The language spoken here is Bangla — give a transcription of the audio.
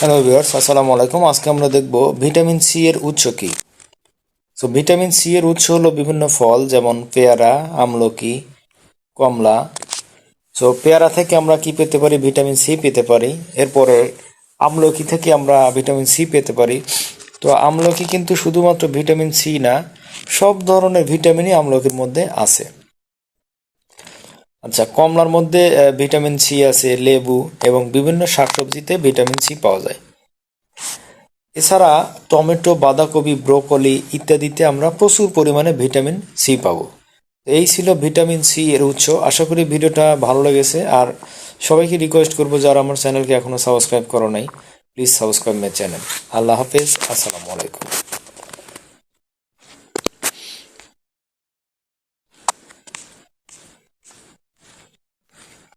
হ্যালো ভিউয়ার্স আসসালামু আলাইকুম। আজকে আমরা দেখব ভিটামিন সি এর উৎস কি। সো ভিটামিন সি এর উৎস হলো বিভিন্ন ফল, যেমন পেয়ারা, আমলকি, কমলা। সো পেয়ারা থেকে আমরা কি পেতে পারি? ভিটামিন সি পেতে পারি। এরপরে আমলকি থেকে আমরা ভিটামিন সি পেতে পারি। তো আমলকি কিন্তু শুধুমাত্র ভিটামিন সি না, সব ধরনের ভিটামিনই আমলকির মধ্যে আছে। আচ্ছা কমলার মধ্যে ভিটামিন সি আছে, লেবু এবং বিভিন্ন শাকসবজিতে ভিটামিন সি পাওয়া যায়। এছাড়া টমেটো, বাঁধাকপি, ব্রোকলি ইত্যাদিতে আমরা প্রচুর পরিমাণে ভিটামিন সি পাবো। এই ছিল ভিটামিন সি এর উৎস। আশা করি ভিডিওটা ভালো লেগেছে। আর সবাইকে রিকোয়েস্ট করব, যারা আমার চ্যানেলকে এখনও সাবস্ক্রাইব করো নাই please subscribe my channel Allah হাফেজ, আসসালামু আলাইকুম।